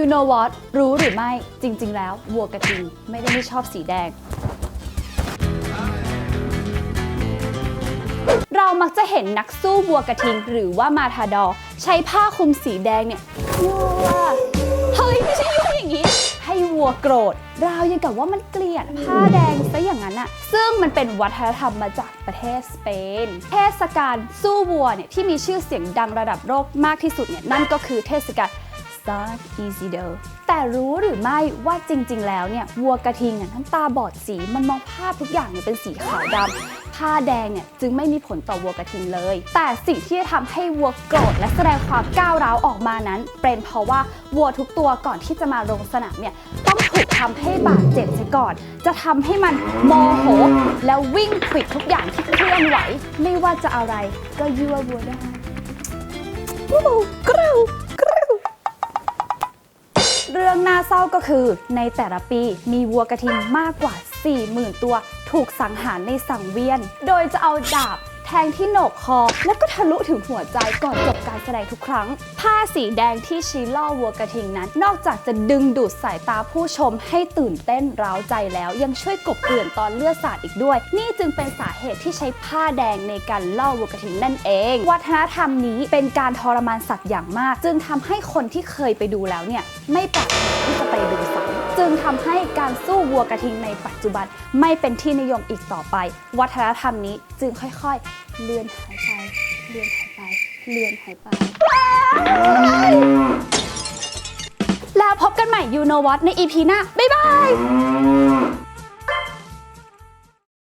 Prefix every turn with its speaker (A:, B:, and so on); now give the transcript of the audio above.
A: You know what รู้หรือไม่จริง ๆ แล้ววัวกระทิงไม่ได้ไม่ชอบสีแดง เรามักจะเห็นนักสู้วัวกระทิงหรือว่ามาทาดอ ใช้ผ้าคลุมสีแดงเนี่ยวัวเฮ้ยไม่ใช่ยั่วอย่างนี้ ให้วัวโกรธราวยังกับว่ามันเกลียดผ้าแดงซะอย่างนั้นอะซึ่งมันเป็นวัฒนธรรมมาจากประเทศสเปน เทศกาลสู้วัวเนี่ยที่มีชื่อเสียงดังระดับโลกมากที่สุดเนี่ยนั่นก็คือเทศกาล Sun Easy d o แต่รู้หรือไม่ว่าจริง ๆ แล้วเนี่ยวัวกระทิงเนี่ยทั้งตาบอดสีมันมองภาพทุกอย่างเนี่ยเป็นสีขาวดำผ้าแดงเนี่ยจึงไม่มีผลต่อวัวกระทิงเลย แต่สิ่งที่จะทำให้วัวโกรธและแสดงความก้าวร้าวออกมานั้น เป็นเพราะว่าวัวทุกตัวก่อนที่จะมาลงสนามเนี่ยต้องถูกทำให้บาดเจ็บเสียก่อน จะทำให้มันโมโห แล้ววิ่งขวิดทุกอย่างที่เคลื่อนไหว ไม่ว่าจะอะไรก็ยั่ววัวได้วู้ก เรื่องน่าเศร้าก็คือ ในแต่ละปีมีวัวกระทิงมากกว่า 40,000 ตัว ถูกสังหารในสังเวียน โดยจะเอาดาบ ทงที่โหนกคอ แล้วก็ทะลุถึงหัวใจก่อนจบการแสดงทุกครั้ง ผ้าสีแดงที่ชี้ล่อวัวกระทิงนั้น นอกจากจะดึงดูดสายตาผู้ชมให้ตื่นเต้นร้าวใจแล้ว ยังช่วยกบเกลื่อนตอนเลือดสาดอีกด้วย นี่จึงเป็นสาเหตุที่ใช้ผ้าแดงในการล่อวัวกระทิงนั่นเอง วัฒนธรรมนี้เป็นการทรมานสัตว์อย่างมาก จึงทำให้คนที่เคยไปดูแล้วเนี่ยไม่แปรารถนาที่จะไปดู จึงทำให้การสู้วัวกระทิงในปัจจุบันไม่เป็นที่นิยมอีกต่อไป วัฒนธรรมนี้จึงค่อยๆ เลือนหายไป เลือนหายไป เลือนหายไป แล้วพบกันใหม่ยูโนวอตในอีพีหน้า บ๊ายบาย